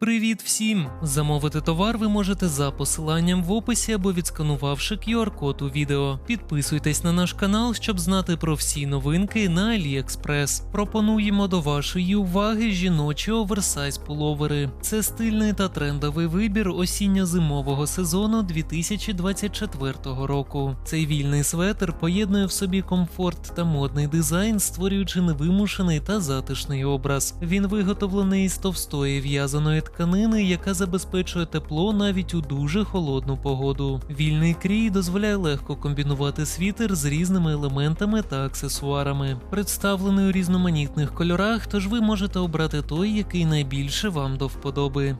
Привіт всім! Замовити товар ви можете за посиланням в описі або відсканувавши QR-код у відео. Підписуйтесь на наш канал, щоб знати про всі новинки на AliExpress. Пропонуємо до вашої уваги жіночі оверсайз пуловери. Це стильний та трендовий вибір осінньо-зимового сезону 2024 року. Цей вільний светр поєднує в собі комфорт та модний дизайн, створюючи невимушений та затишний образ. Він виготовлений із товстої в'язаної тканини, яка забезпечує тепло навіть у дуже холодну погоду. Вільний крій дозволяє легко комбінувати світер з різними елементами та аксесуарами. Представлений у різноманітних кольорах, тож ви можете обрати той, який найбільше вам до вподоби.